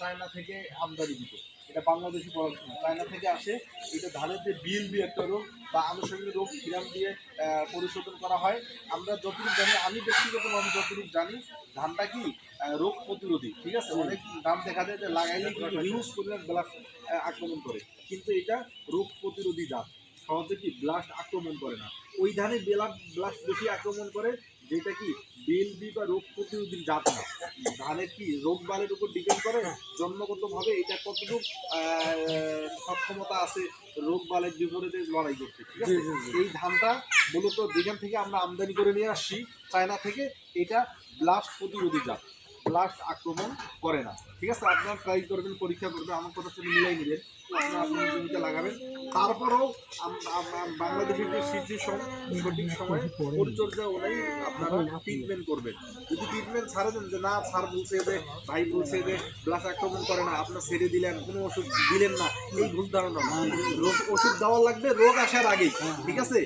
China থেকে আমদানি দিত। এটা বাংলাদেশি পড়াশোনা চায়না থেকে আসে, এটা ধানের যে বিল বি একটা রোগ বা আনুষঙ্গিক রোগ সিরাম দিয়ে পরিশোধন করা হয়। আমরা যতটুকু জানি, আমি ব্যক্তিগতভাবে যতটুকু জানি, ধানটা কি রোগ প্রতিরোধী, ঠিক আছে? অনেক দাম দেখা যায় যে লাগাইলে হিউজ পরিমাণ ব্লাস্ট আক্রমণ করে। কিন্তু এটা রোগ প্রতিরোধী জাত। সহজে কি ব্লাস্ট আক্রমণ করে না। ওই ধানে ব্লাস্ট বেশি আক্রমণ করে, যেটা কি বেল বি রোগ প্রতিরোধী জাত না। ধানের কি রোগ বালের উপর ডিপেন্ড করে? জন্মগতভাবে এটা কতটুকু সক্ষমতা আছে রোগ বালের বিপরীতে লড়াই করতে? ঠিক আছে? এই ধানটা মূলত যেখান থেকে আমরা আমদানি করে নিয়ে আসছি চায়না থেকে এটা ব্লাস্ট প্রতিরোধী জাত। ব্লাস্ট আক্রমণ করে না। ঠিক আছে? আপনার ট্রাই করবেন, পরীক্ষা করবেন, আমার কথা সাথে মিলাই নেবেন। আপনি আপনার জমিতে লাগাবেন। তারপরেও বাংলাদেশের যে সিচুয়েশন সঠিক সময়ে, পরিচর্যা অনুযায়ী আপনারা ট্রিটমেন্ট করবেন। যদি ট্রিটমেন্ট ছাড়ে দেন, যে না স্যার বলছে যে, ভাই বলছে যে ব্লাস্ট আক্রমণ করে না, আপনার ছেড়ে দিলেন, কোনো ওষুধ দিলেন না, এই ভুল ধারণা ওষুধ দেওয়া লাগবে, রোগ আসার আগেই। ঠিক আছে?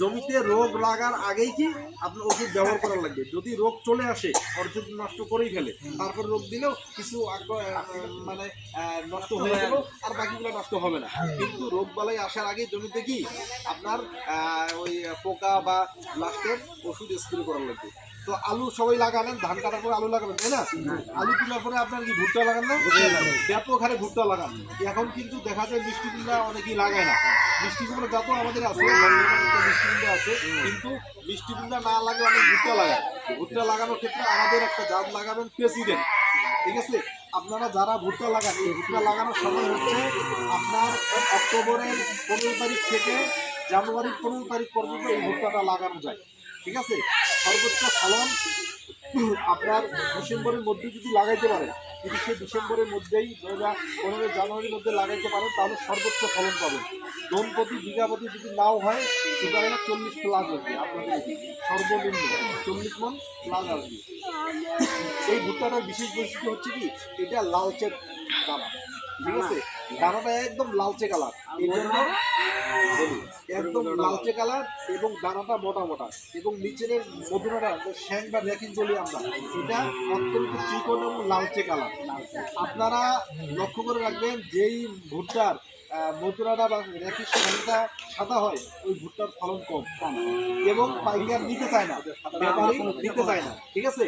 জমিতে রোগ লাগার আগেই কি আপনার ওষুধ ব্যবহার করা লাগবে? যদি রোগ চলে আসে অর্ধেক নষ্ট করেই ফেলে তারপর রোগ দিলেও কিছু মানে নষ্ট হয়ে গেল আর বাকিগুলো নষ্ট হবে না। কিন্তু রোগ বালাই আসার আগে জমিতে কি আপনার ওই পোকা বা লাস্টের ওষুধ স্প্রে করা লাগবে। তো আলু সবাই লাগালেন ধান কাটার পরে আলু লাগাবেন তাই না? আলু তোলার পরে আপনার কি ভুট্টা লাগান না? ব্যাপক হারে ভুট্টা লাগান। এখন কিন্তু দেখা যায় মিষ্টি কুমড়া অনেকেই লাগায় না। মিষ্টি কুমড়া যত আমাদের আছে মিষ্টি কুমড়া আছে কিন্তু মিষ্টি কুমড়া না লাগে অনেক ভুট্টা লাগায়। ভুট্টা লাগানোর ক্ষেত্রে আমাদের একটা জাত লাগাবেন প্রেসিডেন্ট। ঠিক আছে? আপনারা যারা ভুট্টা লাগান এই ভুট্টা লাগানোর সময় হচ্ছে আপনার অক্টোবরের পনেরো তারিখ থেকে জানুয়ারির পনেরো তারিখ পর্যন্ত এই ভুট্টাটা লাগানো যায়। ঠিক আছে? সর্বোচ্চ ফলন আপনার ডিসেম্বরের মধ্যে যদি লাগাইতে পারেন, যদি সে ডিসেম্বরের মধ্যেই বা পনেরো জানুয়ারির মধ্যে লাগাইতে পারেন, তাহলে সর্বোচ্চ ফলন পাবেন। লোন প্রতি বিঘা প্রতি যদি নাও হয় সেখানে চল্লিশ প্লাস আসবে আপনাদের। সর্বনিম্ন চল্লিশ মন প্লাস আসবে। এই ভুট্টাটার বিশেষ বৈশিষ্ট্য হচ্ছে কি? এটা লালচে দানা। ঠিক আছে? দানাটা একদম লালচে কালার। এই জন্য একদম লালচে কালার এবং দানাটা মোটা মোটা। এবং নিচের মধুরাটা শ্যাং বা রেকিং বলি আমরা, এটা অত্যন্ত চিকন এবং লালচে কালার। আপনারা লক্ষ্য করে রাখবেন, যেই ভুট্টার মধুরাটা বা রেকিং শ্যাংটা সাদা হয় ওই ভুট্টার ফলন কম। কম এবং পাইকার নিতে চায় না ব্যাপারী দিতে চায় না ঠিক আছে?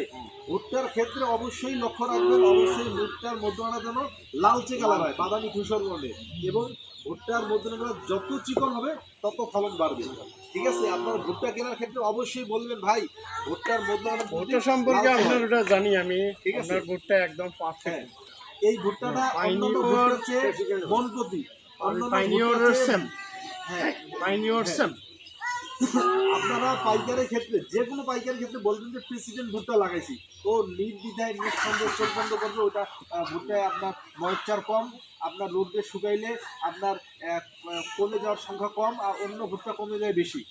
ভুট্টার ক্ষেত্রে অবশ্যই লক্ষ্য রাখবেন অবশ্যই ভুট্টার মধ্যমাটা যেন লালচে কালার হয় বাদামি ধূসর বর্ণের এবং ভুট্টার মধ্যমাটা যত চিকন হবে তত ফলন বাড়বে। ঠিক আছে? আপনার ভুট্টা কেনার ক্ষেত্রে অবশ্যই বলবেন ভাই ভুট্টার মধ্যমাটা ভুট্টা সম্পর্কে আপনার ওটা জানি আমি। ঠিক আছে। ভুট্টা একদম হ্যাঁ। পারফেক্ট এই ভুট্টাটা অন্যান্য ভুট্টার চেয়ে বনপতি হ্যাঁ সেম আপনারা পাইকারের ক্ষেত্রে যে কোনো পাইকারের ক্ষেত্রে বলবেন যে প্রেসিডেন্ট ভুট্টা লাগাইছি। ও নির্দ্বিধায় নিঃসন্দেহ চোখ বন্ধ করবে ওটা ভুট্টায় আপনার ময়েশ্চার কম আপনার রোদে শুকাইলে আপনার কমে যাওয়ার সংখ্যা কম আর অন্য ভুট্টা কমে যায় বেশি।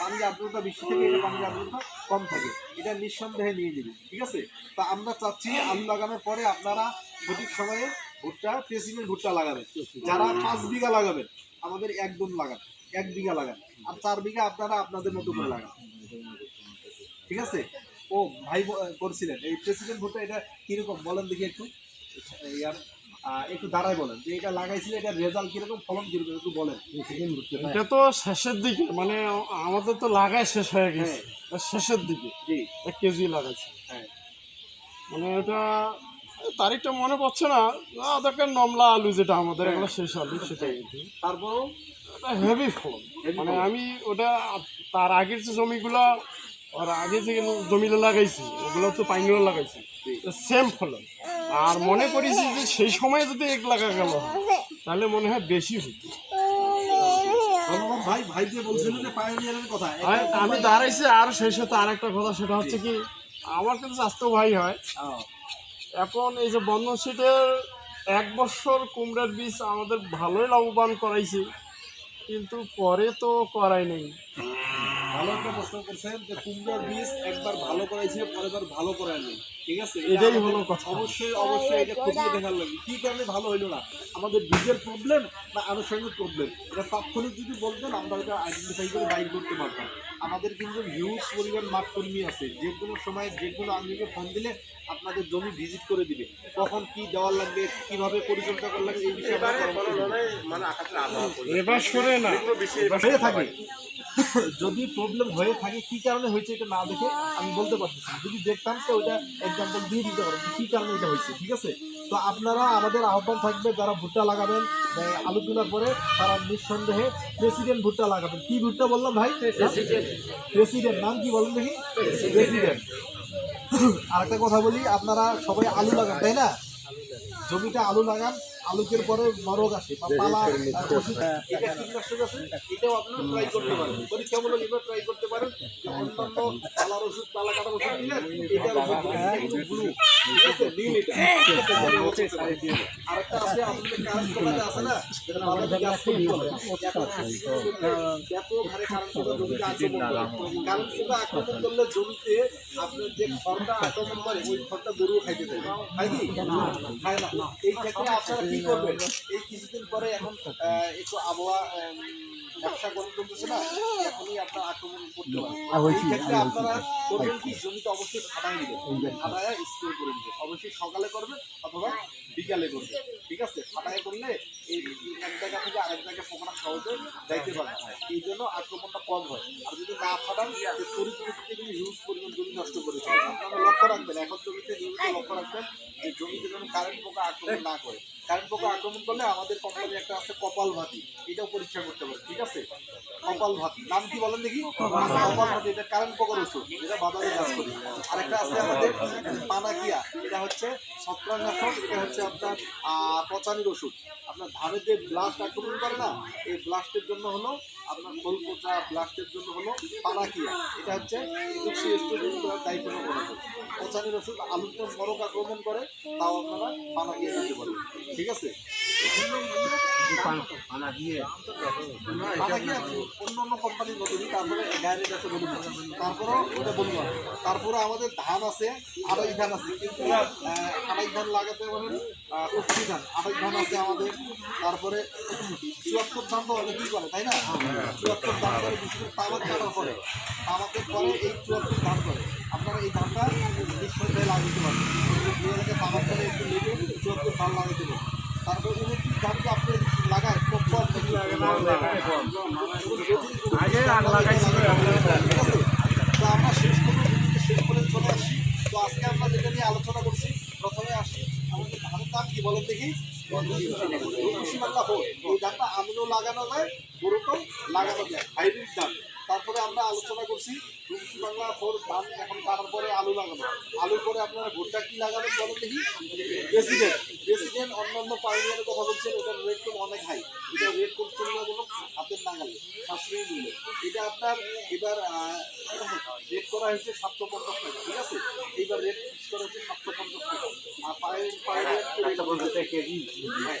পানির আর্দ্রতা বেশি থাকে এটা পানির আর্দ্রতা কম থাকে। এটা নিঃসন্দেহে নিয়ে নেবে ঠিক আছে? তা আমরা চাচ্ছি আলু লাগানোর পরে আপনারা সঠিক সময়ে ভুট্টা প্রেসিডেন্ট ভুট্টা লাগাবেন। যারা পাঁচ বিঘা লাগাবেন আমাদের এক দম লাগান এক বিঘা লাগান। আর চার বিঘা আপনারা আপনাদের মতো করে লাগান। ঠিক আছে? ও ভাই করছিলেন। এই প্রেসিডেন্ট ভোটটা এটা কীরকম? বলেন দেখি একটু। ইয়ার একটু দাঁড়ায় বলেন। যে এটা লাগাইছিলে এটা রেজাল্ট কীরকম? ফলন কীরকম? একটু বলেন। এটা তো শেষের দিকে মানে আমাদের তো লাগাই শেষ হয়ে গেছে। শেষের দিকে। জি। এক কেজি লাগাইছে। হ্যাঁ। মানে এটা তারিখটা মনে পড়ছে না। দেখেন নমলা আলু যেটা আমাদের এগুলো শেষ আলু সেটাই। তারপরও? এটা হেভি ফলন মানে আমি ওটা তার আগের যে জমিগুলো আর আগে যে জমিগুলো লাগাইছি ওগুলো তো পাইনিও লাগাইছি সেম ফলন আর মনে করেছি যে সেই সময় যদি এক লাগা গেল তাহলে মনে হয় বেশি হতো ভাই ভাই যে বলছিল যে পায়োনিয়ারের কথা আর আমি দাঁড়াইছি আর সেই সাথে আর একটা কথা সেটা হচ্ছে কি আমার কিন্তু স্বাস্থ্য ভাই হয়। এখন এই যে বন্ধন শীতের এক বছর কুমড়ার বীজ আমাদের ভালোই লাভবান করাইছে, কিন্তু পরে তো করাই নেই। ভালো একটা প্রশ্ন করছেন যে কুমড়োর বীজ একবার ভালো করাইছে পরেরবার ভালো করায়নি। ঠিক আছে? এটাই হলো কথা। অবশ্যই অবশ্যই এটা খতিয়ে দেখার লাগে। কি কারণে ভালো হইল না? আমাদের বীজের প্রবলেম না আনুষঙ্গিক প্রবলেম এটা তাৎক্ষণিক যদি বলতেন আমরা এটা আইডেন্টিফাই করে বাইর করতে পারতাম। আমাদের কিন্তু হিউজ পরিমাণ মাঠ কর্মী আছে। যে কোনো সময় যে কোনো আঙ্গিকে ফোন দিলে আপনাদের জমি ভিজিট করে দিবে। কখন কি দেওয়ার লাগবে কীভাবে পরিচর্যা করা লাগবে এই বিষয়ে আমরা পরামর্শ দেব। এবার সরে না। থাকে। যদি প্রবলেম হয়ে থাকে কি কারণে হয়েছে এটা না দেখে আমি বলতে পারতেছি না। যদি দেখতাম তো ওইটা এক্সাম্পল দিয়ে দিতে পারব কি কারণে এটা হয়েছে ঠিক আছে? তো আপনারা আমাদের আহ্বান থাকবে যারা ভুট্টা লাগাবেন আলু তোলার পরে তারা নিঃসন্দেহে প্রেসিডেন্ট ভুট্টা লাগাবেন। কি ভুট্টা বললাম ভাই? প্রেসিডেন্ট নাম কি বলেন দেখি? প্রেসিডেন্ট আরেকটা কথা বলি আপনারা সবাই আলু লাগান তাই না? জমিতে আলু লাগান আলুকের পরে মরক আসে বা পালা এটা কীটনাশক আছে এটাও আপনারা ট্রাই করতে পারেন। পরীক্ষামূলক এবার ট্রাই করতে পারেন। অন্যান্য পালার ওষুধ পালা কাটার ওষুধ দিলেন এটার ওষুধ দিলেন। এটা কিন্তু blue, ঠিক আছে নীল এটা। আরেকটা আছে কারেন্ট আছে না? যেটা বাজারে গাছ ফুল ব্যাপক হারে কারেন্ট পোকা জমিতে আক্রমণ করে। কারেন্ট পোকা আক্রমণ করলে জমিতে আপনার যে খড়টা আক্রমণ করে ওই খড়টা গরু খাইতে দেয় খায় কি? খায় না। এই ক্ষেত্রে আপনারা কি করবেন? এই কিছুদিন পরে এখন একটু আবহাওয়া ব্যবসা গরম করতেছে না এখনই আপনার আক্রমণ করতে পারে এই ক্ষেত্রে আপনারা করবেন কি জমিতে অবশ্যই ফাটাই নেবেন। ফাটায় স্প্রে করে নেবেন। অবশ্যই সকালে করবেন অথবা বিকালে করবেন। ঠিক আছে? ফাটাই করলে এক জায়গা থেকে আরেক জায়গায় পোকাটা সহজে যাইতে পারে এই জন্য আক্রমণটা কম হয়। আর যদি না ফাটান পরিস্থিতিতে কিন্তু হিউজ পরিমাণ জমি নষ্ট করে। আপনারা লক্ষ্য রাখবেন, এখন জমিতে নিয়মিত লক্ষ্য রাখবেন যে জমিতে যেন কারেন্ট পোকা আক্রমণ না করে। কারেন্ট পোকা আক্রমণ করলে আমাদের কোম্পানি একটা আছে কপাল ভাতি। এটাও পরীক্ষা করতে পারে, ঠিক আছে? কপাল ভাতি। নাম কি বলেন দেখি? কপাল ভাতি, এটা কারেন্ট পোকার ওষুধ, এটা বাজারে কাজ করি। আরেকটা আছে আমাদের পানাকিয়া, এটা হচ্ছে ছত্রাকনাশক, এটা হচ্ছে আপনার পচানির ওষুধ। আপনার ধানের যে ব্লাস্ট আক্রমণ করে না, এই ব্লাস্টের জন্য হলো আপনার খোল পচা ব্লাস্টের জন্য হলো পানাকিয়া এটা হচ্ছে দায়িত্ব করা পচানির ওষুধ আলুতে মরক আক্রমণ করে, তাও আপনারা পানাকিয়া দিতে পারেন। ঠিক আছে? তারপরে আমাদের ধান আছে আড়াই ধান আছে, কিন্তু আড়াই ধান লাগাতে পারেন উঠি ধান। আড়াই ধান আছে আমাদের। তারপরে চুয়াত্তর ধান তো অনেকেই করে, তাই না? চুয়াত্তর ধান করে বিশেষ করে তামাক করার পরে তামাকের পরে এই চুয়াত্তর ধান করে। আপনারা এই ধানটা নিঃসন্দেহে লাগাতে পারেন এলাকায় তামাক করে একটু লেগে চুয়াত্তর ধান লাগাতে পারেন তারপর উনত্রিশ ধানকে আপনি লাগায় খুব কম? তো আমরা শেষ ভিডিওটি শেষ করে চলে আসি। তো আজকে আমরা যেটা নিয়ে আলোচনা করছি প্রথমে আসি আমাদের ধানের দাম কি বলেন দেখি। রূপসী বাংলা হোক এই ধানটা আমিনও লাগানো যায় গরুকেও লাগানো যায় হাইব্রিড ধান তারপরে আমরা আলোচনা করছি রূপসী বাংলা ফোর ধান এখন কাটার পরে আলু লাগানো আলুর পরে আপনারা ভুট্টা কি লাগাবেন বলেন দেখি? প্রেসিডেন্ট প্রেসিডেন্ট অন্যান্য পাইনিয়ারের কথা বলছেন ওটার রেট তো অনেক হাই এটা রেট কোন তুলনামূলক হাতের নাগালে সাশ্রয়ী মূল্য। এটা আপনার এবার রেট করা হয়েছে সাতশো পঞ্চাশ টাকা ঠিক আছে? এইবার রেট করা হয়েছে সাতশো পঞ্চাশ টাকা। আর পাইন পাইনিয়ার রেট কেজি। হ্যাঁ।